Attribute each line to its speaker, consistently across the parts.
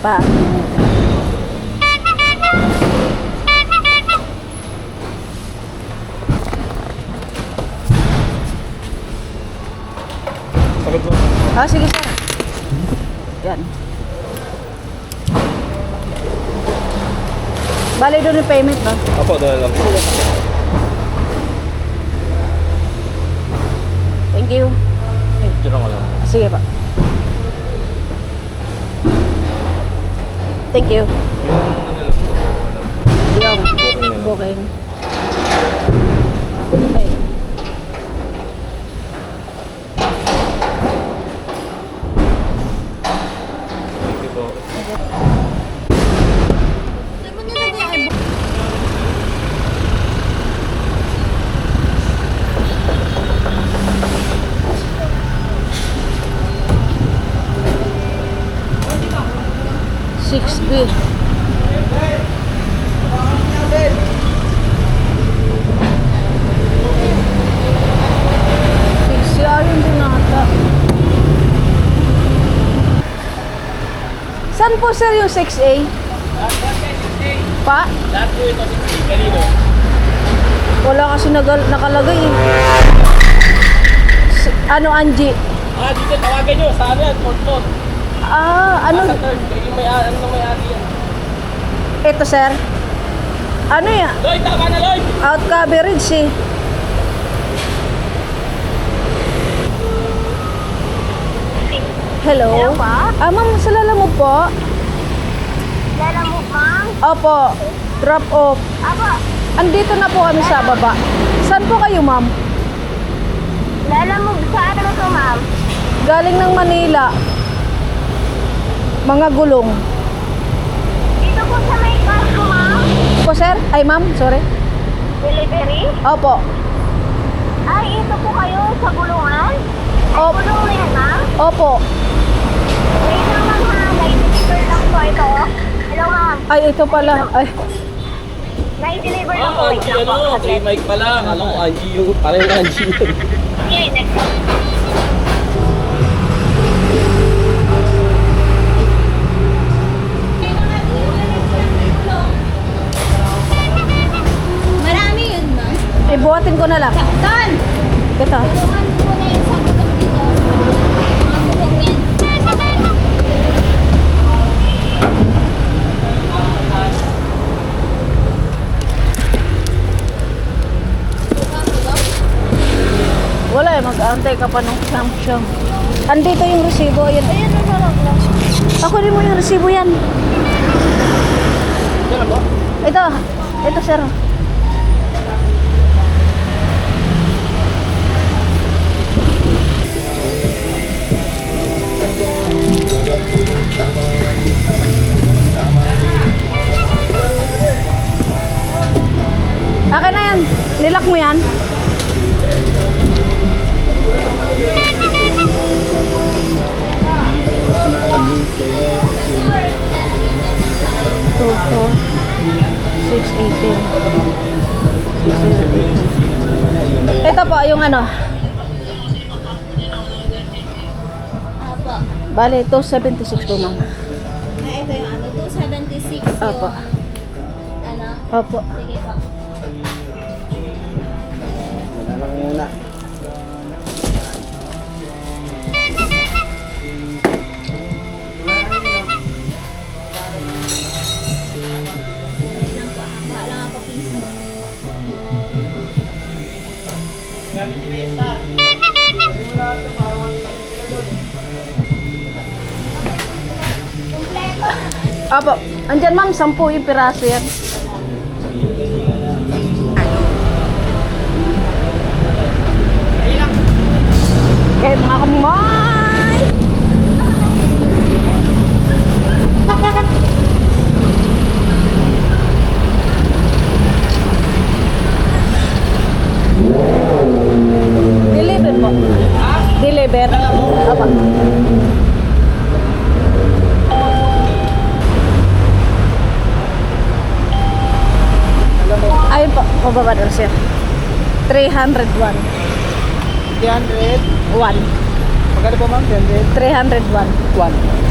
Speaker 1: Pa. Ah, sige sir. Yan. Bali doon yung payment ba?
Speaker 2: Apo, dahil lang.
Speaker 1: Sige. Thank you.
Speaker 2: Diyan ako lang.
Speaker 1: Sige pa. Thank you. Yung booking. Okay.
Speaker 2: Thank you po.
Speaker 1: Six B. Six CR yun din nata. Saan po sir yung 6A? Pa?
Speaker 2: Lahat po ito, kanino?
Speaker 1: Wala kasi nagal nakalagay eh. Ano Angie?
Speaker 2: Ah, dito, tawagan nyo. Sa ano yan? Fort.
Speaker 1: Ah, ano?
Speaker 2: Sa third. Yung may, ano may ari yan.
Speaker 1: Ito sir. Ano yan?
Speaker 2: Lloyd, tama na Lloyd!
Speaker 1: Out coverage eh. Hello?
Speaker 3: Hello po?
Speaker 1: Ah, ma'am, sa lalamog po?
Speaker 3: Lalamog, ma'am?
Speaker 1: Opo. Drop off.
Speaker 3: Aba,
Speaker 1: Andito na po kami sa baba. Saan po kayo, ma'am?
Speaker 3: lalamog sa ano to, ma'am?
Speaker 1: Galing ng Manila. Mga gulong.
Speaker 3: Dito po sa may car ko, ma'am?
Speaker 1: Po, sir? Ay, ma'am, sorry.
Speaker 3: Delivery?
Speaker 1: Opo.
Speaker 3: Ay, ito po kayo sa gulungan? Ay,
Speaker 1: Opo.
Speaker 3: gulungan yan, ma'am?
Speaker 1: Opo.
Speaker 3: Wait lang, ma'am, ha? Nai-deliver lang po ito. Hello, ma'am.
Speaker 1: Ay, ito pala. Ay,
Speaker 3: Nai-deliver lang po.
Speaker 2: Ah,
Speaker 3: Wait lang po.
Speaker 2: ano? Kay Mike pa lang. Alam ko, Angie yung, parang Angie yun.
Speaker 3: Okay, next.
Speaker 4: Ma'am.
Speaker 1: ibuhatin ko na lang.
Speaker 4: Saktan!
Speaker 1: Ito. Wala eh, mag-aantay ka pa ng siyam-siyam. Andito yung resibo. Ayan, ayan, ayan, ayan. Ako din mo yung resibo yan. Ito, ito sir. Yan. Nilak mo yan. Two, four, six, eighteen. Ito po, yung ano. Bale, 276 po, ma'am.
Speaker 4: Ah, ito yung ano, 276
Speaker 1: Apo.
Speaker 4: yung, ano,
Speaker 1: Opo.
Speaker 4: sige po. Lang po. Wala nga po, please.
Speaker 1: Opo. Andyan, ma'am, 10 yung piraso yan. beber apa? Ayun po oh, baba daw 301 301
Speaker 5: magkano po ma'am
Speaker 1: 301
Speaker 5: 1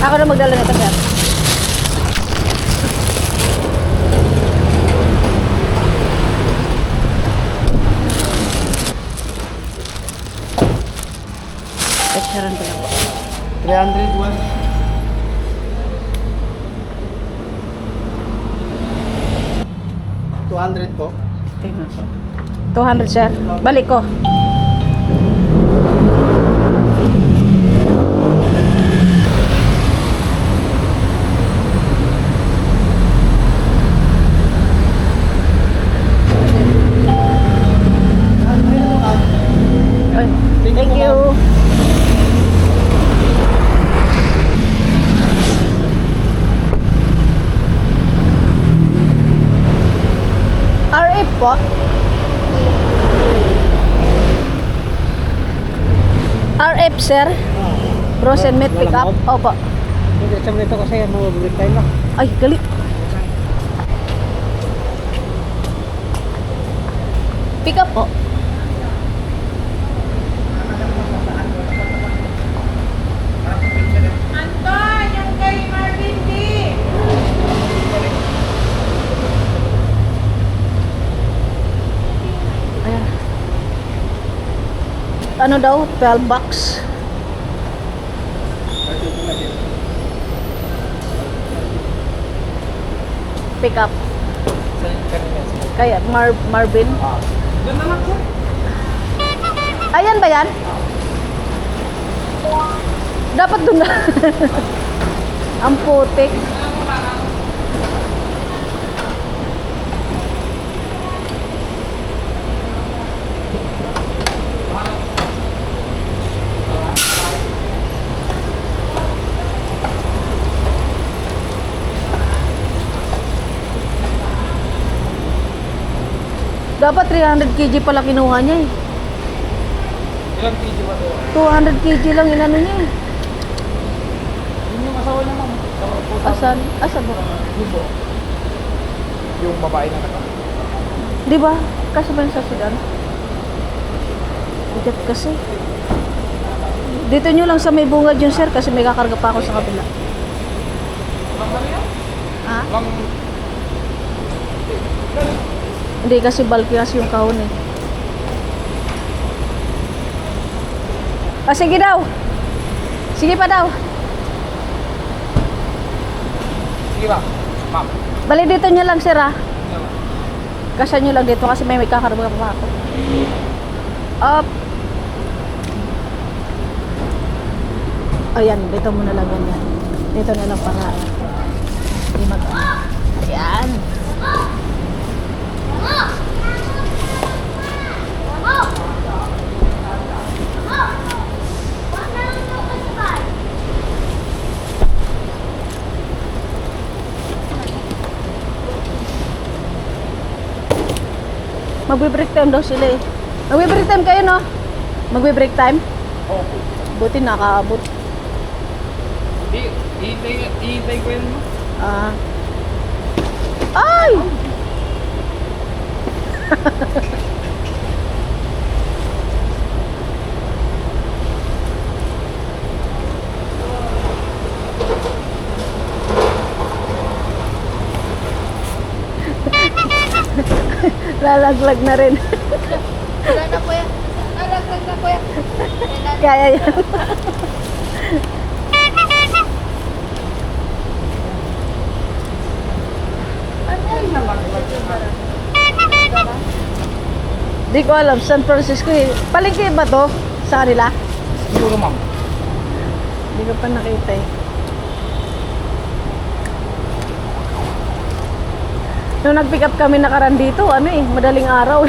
Speaker 1: Ako na magdala nito, sir.
Speaker 6: 301. po.
Speaker 1: Tingnan ko. 200, sir. Balik ko. RF, sir? Bros and meat pick up? Opo.
Speaker 6: Hindi, sa nito kasi time na.
Speaker 1: Ay, galit. Pick up po. Ayan. Ano daw? 12 bucks. Pick up. Kaya Mar Marvin.
Speaker 6: Doon na lang, sir.
Speaker 1: Ayan ba yan? Dapat doon na. Ang putik. Dapat 300 kg pala kinuha niya eh.
Speaker 6: Ilang video ba to?
Speaker 1: 200 kg lang inano niya eh.
Speaker 6: Yun yung asawa niya, ma'am.
Speaker 1: Asan? Asan ba?
Speaker 6: Dito. Yung babae na naka.
Speaker 1: Di ba? Kasi ba yung sa Sudan? Bigat kasi. Dito nyo lang sa may bungad yun, sir, kasi may kakarga pa ako sa kabila.
Speaker 6: Lang ano yan?
Speaker 1: Ha?
Speaker 6: Lang...
Speaker 1: Hindi kasi bulky kasi yung kahon eh. Ah, sige daw. Sige pa daw.
Speaker 6: Sige ba? Ma'am.
Speaker 1: Bali dito nyo lang, sir, ha? Kasya nyo lang dito kasi may may kakarga pa ako. Up. Ayan, dito muna lang yan. yan. Dito na lang para hindi mag Ayan. Magbe-break time daw sila eh. Magbe-break time kayo, no? Magbe-break time?
Speaker 6: Oh.
Speaker 1: Buti nakaabot.
Speaker 6: Di, iintay, iintay ko yun, ma'am.
Speaker 1: Ah. Ay! Lalaglag na rin.
Speaker 3: Wala na kuya. Alaglag na kuya.
Speaker 1: Kaya yan. Di ko alam, San Francisco eh. Palengke ba to sa kanila?
Speaker 6: Siguro, ma'am.
Speaker 1: Hindi ko pa nakita eh. Nung nag-pick up kami nakaran dito, ano eh, madaling araw.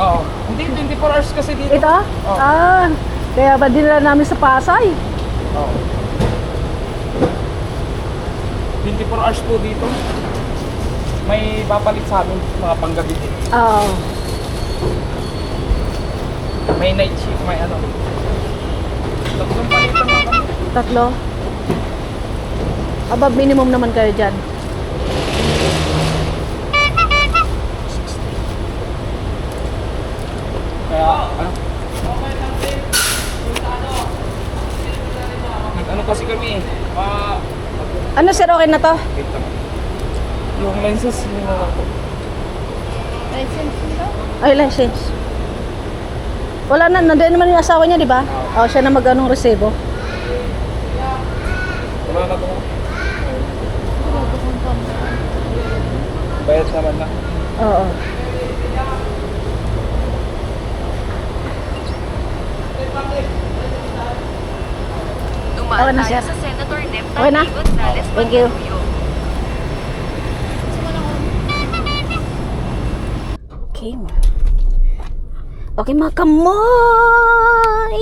Speaker 6: Oo. Hindi, 24 hours kasi dito.
Speaker 1: Ito?
Speaker 6: Oo.
Speaker 1: Ah, kaya ba dinala namin sa Pasay?
Speaker 6: Oo. 24 hours po dito. May papalit sa amin, mga panggabi din.
Speaker 1: Oo.
Speaker 6: May night shift, may ano. Tatlong palitan na kami.
Speaker 1: Tatlo? Aba, minimum naman kayo dyan.
Speaker 6: Kaya, ano? Nag-ano kasi kami eh. Pa,
Speaker 1: Ano sir, okay na to?
Speaker 6: Yung lenses, yun na po.
Speaker 7: License nito?
Speaker 1: Ay, license. Wala na, nandiyan naman yung asawa niya, di ba? O, siya na mag-anong resibo.
Speaker 6: Wala na
Speaker 7: pamba.
Speaker 6: Bayad naman na.
Speaker 1: Oo. Okay na siya.
Speaker 8: sa Senator Nep
Speaker 1: Okay na?
Speaker 8: Gonzales
Speaker 1: Thank you. Okay. Okay mga kamoy!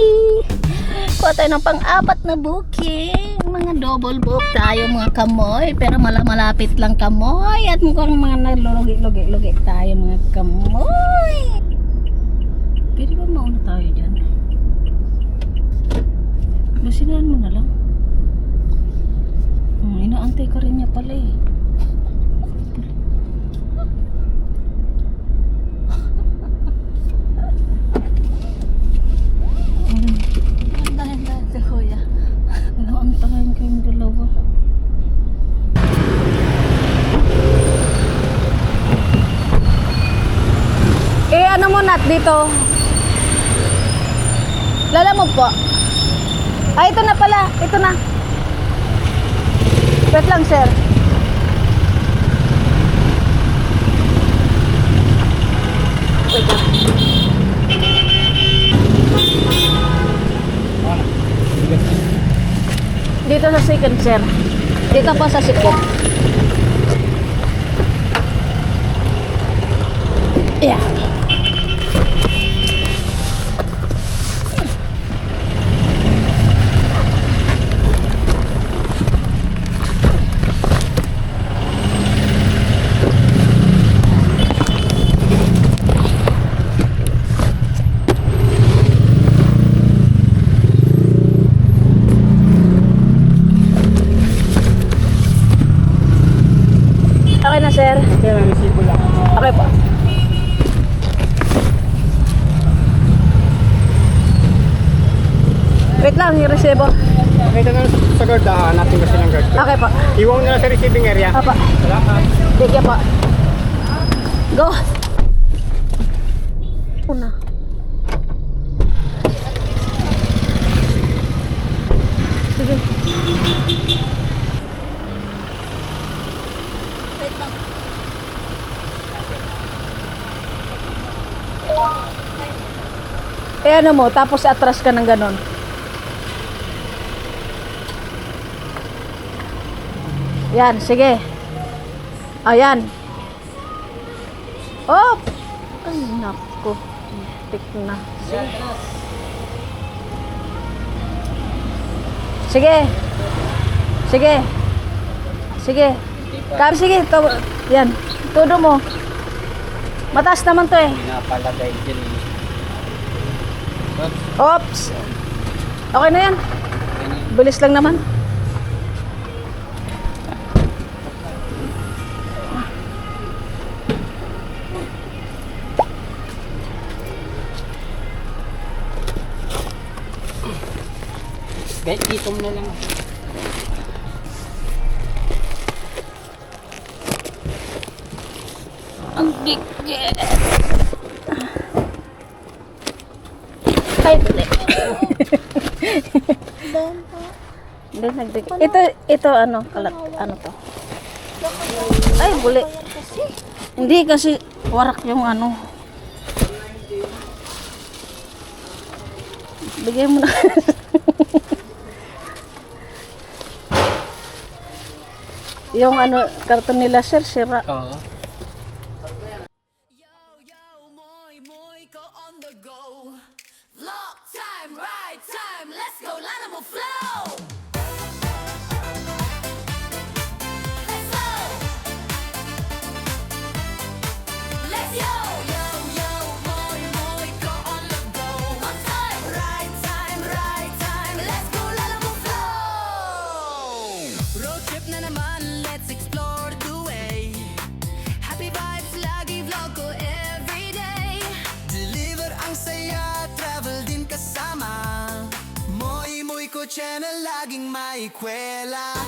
Speaker 1: Kuha tayo ng pang-apat na booking. Mga double book tayo mga kamoy. Pero mala malapit lang kamoy. At mukhang mga nalulugi-lugi-lugi tayo mga kamoy. Pwede ba mauna tayo dyan? Basinahan mo na lang. Hmm, inaantay ka rin niya pala eh. Eh, ano mo nat dito? Lala mo po. Ah, ito na pala. Ito na. Wait lang, sir. Wait lang. Dito sa second, sir. Dito po sa second. Yeah. Okay na, sir.
Speaker 6: Kaya lang, resibo lang.
Speaker 1: Okay po. Wait lang, yung resibo.
Speaker 9: Nakita na sa guard, ah, hanapin kasi ng guard.
Speaker 1: Okay po.
Speaker 9: Iwan mo na lang sa receiving area.
Speaker 1: Apa.
Speaker 9: Salamat.
Speaker 1: Thank po. Go. Una. Sige. Eh ano mo, tapos atras ka ng ganon. Yan, sige. Ayan. Oh! Ay, naku. Tik na. Sige. Sige. Sige. Kami, sige. To, yan. Todo mo. Mataas naman to eh.
Speaker 9: Pinapalagay din.
Speaker 1: Oops. Okay na yan. Bilis lang naman.
Speaker 9: Kahit dito mo na lang.
Speaker 1: Ang. Ay, nagdig. Ito, ito ano, kalat, ano to? Ay, buli. Hindi kasi warak yung ano. Bigay mo na. yung ano, karton nila sir, sira.
Speaker 9: Oo.
Speaker 10: quella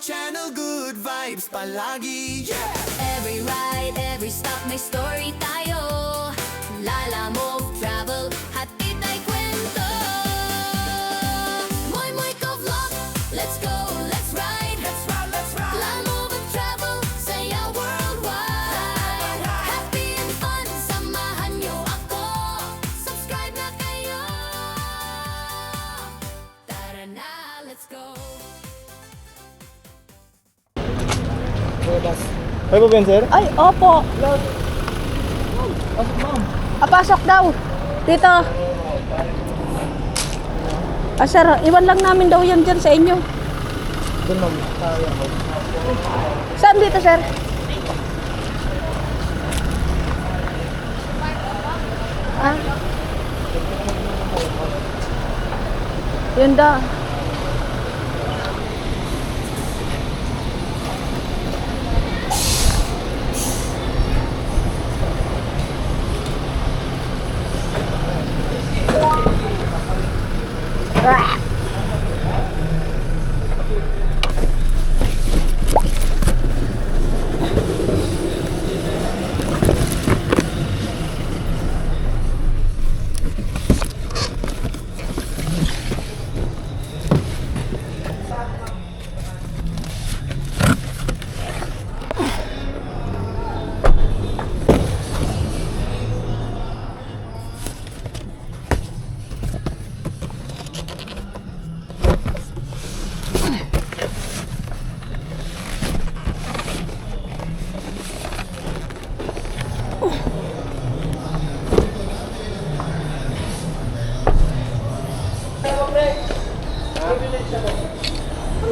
Speaker 10: channel, good vibes palagi, yeah!
Speaker 9: Every ride, every stop, may story tayo Lala Move Travel, hatid Ay
Speaker 5: po Ben, sir?
Speaker 1: Ay, opo. Ah, pasok daw. Dito. Ah, sir, iwan lang namin daw yan dyan sa inyo. Saan dito, sir? Ah. Yun daw.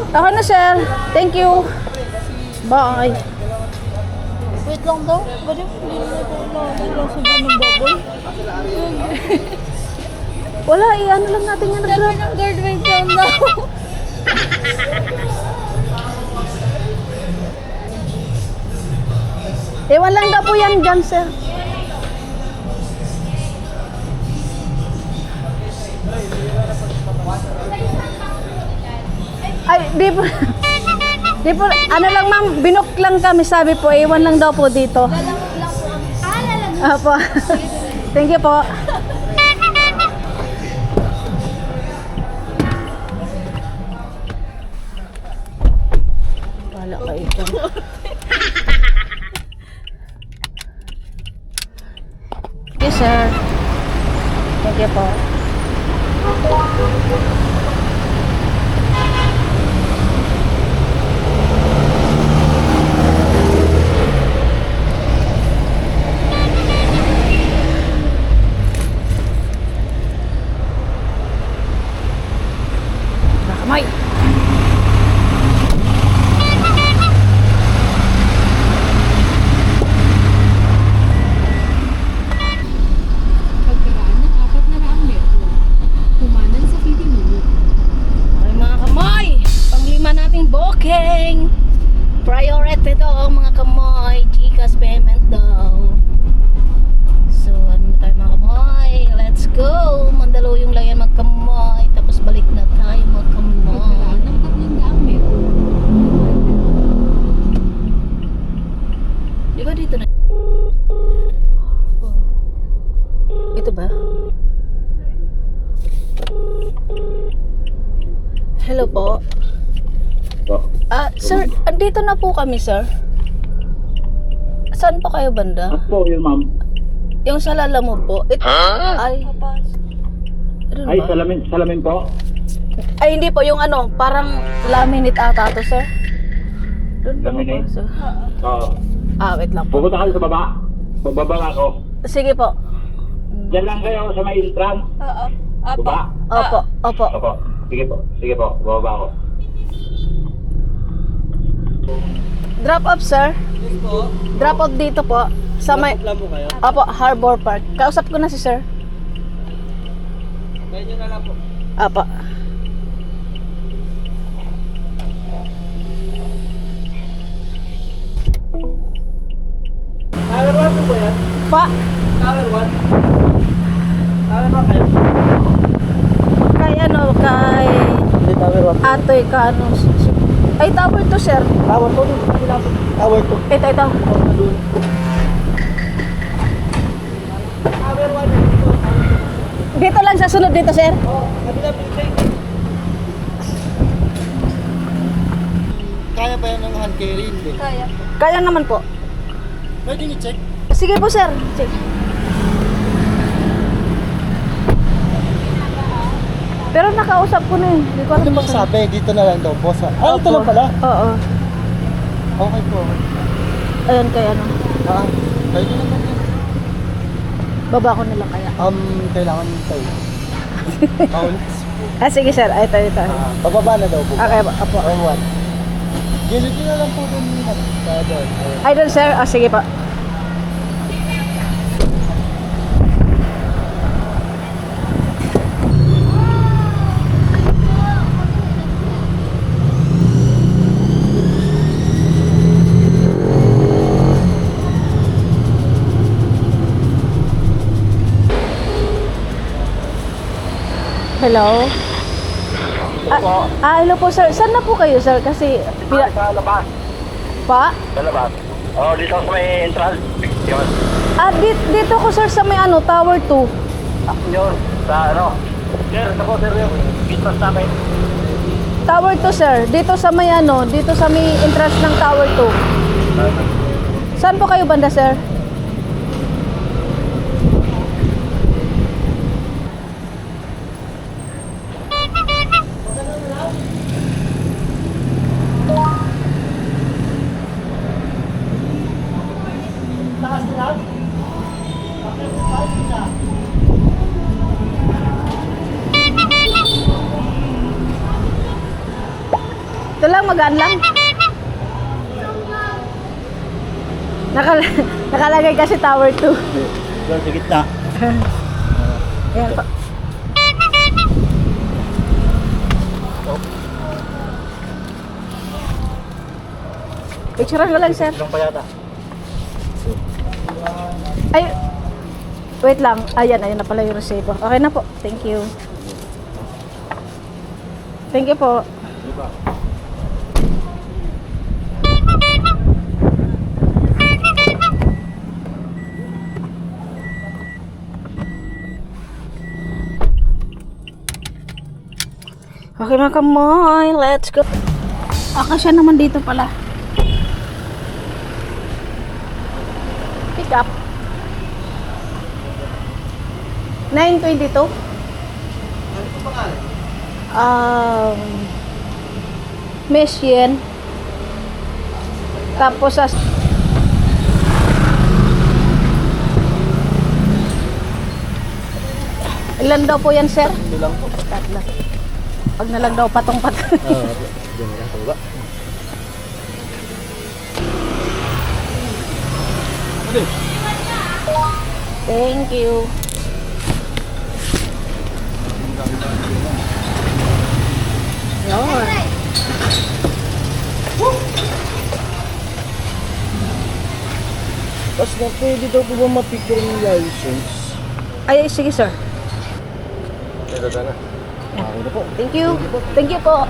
Speaker 1: Ako na, sir. Thank you. Bye. Wait lang daw. Bali, hindi na ito lang sa ng bubble. Wala, eh. Ano lang natin yan. Sabi ng guard, wait lang daw. Ewan lang daw po yan dyan, sir. Ay, di po. Di po, ano lang ma'am, binok lang kami, sabi po, iwan lang daw po dito. Apo. Thank you po. Wala kayo dyan. Yes, sir. Thank you po. Nakamay.
Speaker 11: Pagkaraan ng apat na raang metro, kumanan sa Pilipinas.
Speaker 1: Okay mga kamoy, panglima nating booking. Priority to mga kamoy, Gcash payment daw. So ano tayo mga kamoy, let's go. Mandaluyong lang yan mga kamoy, tapos balik na tayo mga kamoy.
Speaker 11: Pagkaraan ng tatlong daang metro,
Speaker 1: Di ba dito na? Ito ba? Hello po. Ah, sir, andito na po kami, sir. Saan po kayo banda?
Speaker 6: po yun, ma'am.
Speaker 1: Yung sa lala mo po. It, Ay.
Speaker 6: Ay,
Speaker 1: ba?
Speaker 6: salamin, salamin po.
Speaker 1: Ay, hindi po. Yung ano, parang laminate ata to, sir. Doon po
Speaker 6: Laminate?
Speaker 1: sir?
Speaker 6: Oo.
Speaker 1: Ah, wait lang po.
Speaker 6: Pupunta kayo sa baba. Pababa ako.
Speaker 1: Sige po.
Speaker 6: Diyan lang kayo sa may entrance. Oo. Baba.
Speaker 1: Opo, opo.
Speaker 6: Opo. Sige po. Sige po. Bababa ako.
Speaker 1: Drop off, sir. Drop off dito po. Sa may...
Speaker 5: Lang po kayo.
Speaker 1: Opo, Harbor Park. Kausap ko na si sir.
Speaker 5: Medyo na lang po.
Speaker 1: Apo.
Speaker 5: Tower 1 po ba yan?
Speaker 1: Pa,
Speaker 5: Tower 1? Tower 1 kayo?
Speaker 1: kay ano, kay
Speaker 5: Hindi, Tower 1.
Speaker 1: Atoy ka ano. Ay, tower to, sir.
Speaker 5: Tower to. Tower to.
Speaker 1: Ito, ito. Dito lang sa sunod dito, sir.
Speaker 5: Kabila. Kaya ba yan ng hand carry? Hindi.
Speaker 1: Kaya naman po.
Speaker 5: Pwede ni-check.
Speaker 1: Sige po, sir. Sige. Pero nakausap ko na eh. Hindi ko
Speaker 5: Ano
Speaker 1: alam
Speaker 5: bang
Speaker 1: saan.
Speaker 5: sabi? Dito na lang daw, boss. Ah, ito lang pala.
Speaker 1: Oo.
Speaker 5: Okay po.
Speaker 1: Ayan kaya ano.
Speaker 5: Ah, pwede naman yan.
Speaker 1: Baba ko na lang kaya.
Speaker 5: Um, kailangan tayo. Paulit.
Speaker 1: Ah, sige, sir. Ay, ito, ito.
Speaker 5: Ah, bababa na daw po.
Speaker 1: Okay, apo.
Speaker 5: Or what? Gilid nyo na lang po dun. Sa doon. Ayun.
Speaker 1: Ay, doon, sir. Ah, sige pa. Hello? Ah, ah, hello po, sir. Saan na po kayo, sir? Kasi... Pila-
Speaker 12: Sa labas.
Speaker 1: pa?
Speaker 12: Sa labas. Oh, dito sa may entrance. Yun.
Speaker 1: Ah, dito, dito ko, sir, sa may ano, Tower 2.
Speaker 12: Yun. Sa ano. Sir, ako sir yung business namin.
Speaker 1: Tower 2, sir. Dito sa may ano, dito sa may entrance ng Tower 2. Saan po kayo banda, sir? Ito lang. Nakal nakalagay kasi Tower 2.
Speaker 5: Doon sa gitna.
Speaker 1: Ayan. Picturean mo lang, sir.
Speaker 5: Ilang pa yata?
Speaker 1: Ay, wait lang. Ayan, ayan na pala yung resibo. Okay na po. Thank you. Thank you po. Okay mga kamoy, let's go. Akasya naman dito pala. Pick up. 922?
Speaker 5: Ano po pangalan?
Speaker 1: Um, Miss Yen. Tapos sa... Ilan daw po yan, sir?
Speaker 5: Ito lang po.
Speaker 1: Tatlo. Pag nalang daw patong-pat.
Speaker 5: Ah, Diyan na sa baba.
Speaker 1: Thank you. Yun.
Speaker 5: Tapos na pwede daw po ba mapicture yung license?
Speaker 1: Ay, sige, sir.
Speaker 5: Ito na. Na po.
Speaker 1: Thank you. Thank you po.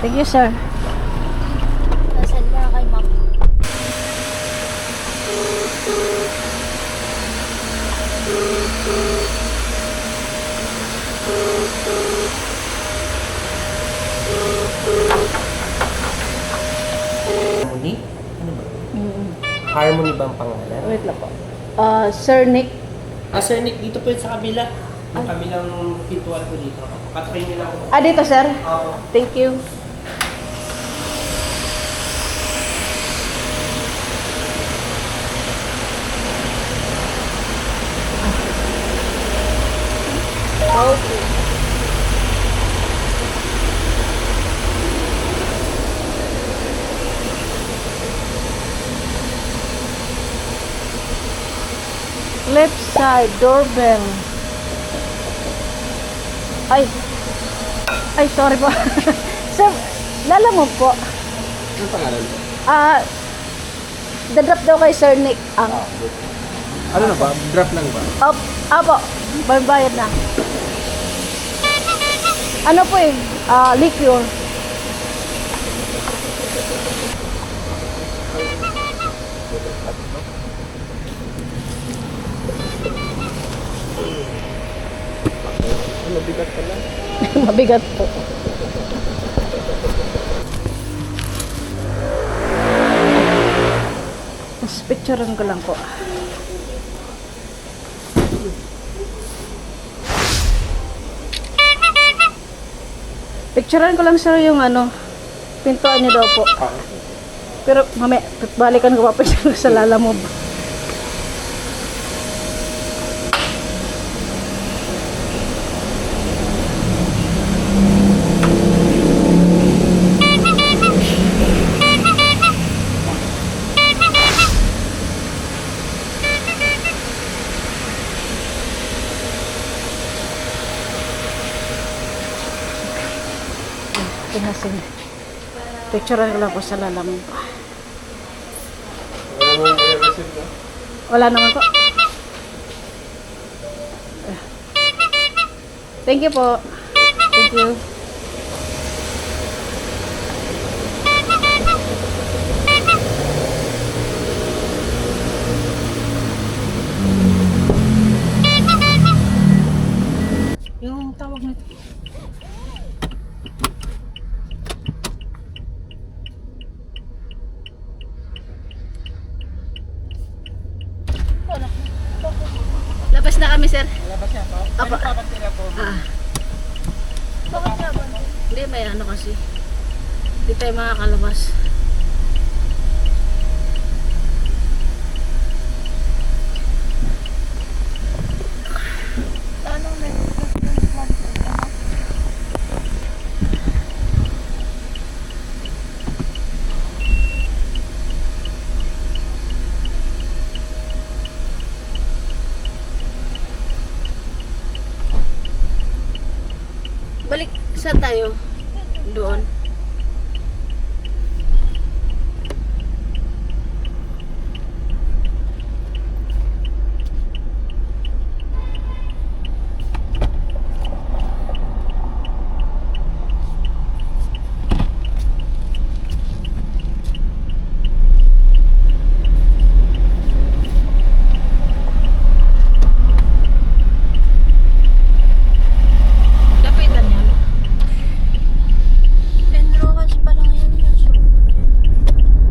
Speaker 1: Thank you, sir.
Speaker 3: Mo na kay ma'am.
Speaker 2: Harmony? Ano ba? Harmony ba ang pangalan?
Speaker 1: Wait lang po. Uh, sir Nick.
Speaker 2: Ah, Sir Nick, dito po yun sa kabila. Yung kabilang pintuan po dito. Patry niyo lang ako.
Speaker 1: Ah, dito, sir.
Speaker 2: Ako.
Speaker 1: Thank you. Left side doorbell. Ay. Ay, sorry po. Sir, lala mo po.
Speaker 2: Ano pangalan?
Speaker 1: Ah, dadrop daw kay Sir Nick ang
Speaker 2: Ano na ba? Draft lang ba?
Speaker 1: Op, apo, bayad na. Ano po eh, ah, liquor. Mabigat po. Tapos picturean ko lang po. Picturean ko lang sir yung ano, pintuan niyo daw po. Pero mamaya, balikan ko pa picture sa lalamove. Pinasin. Picturean ko lang po sa lalamove. Wala naman po. Thank you po. Thank you.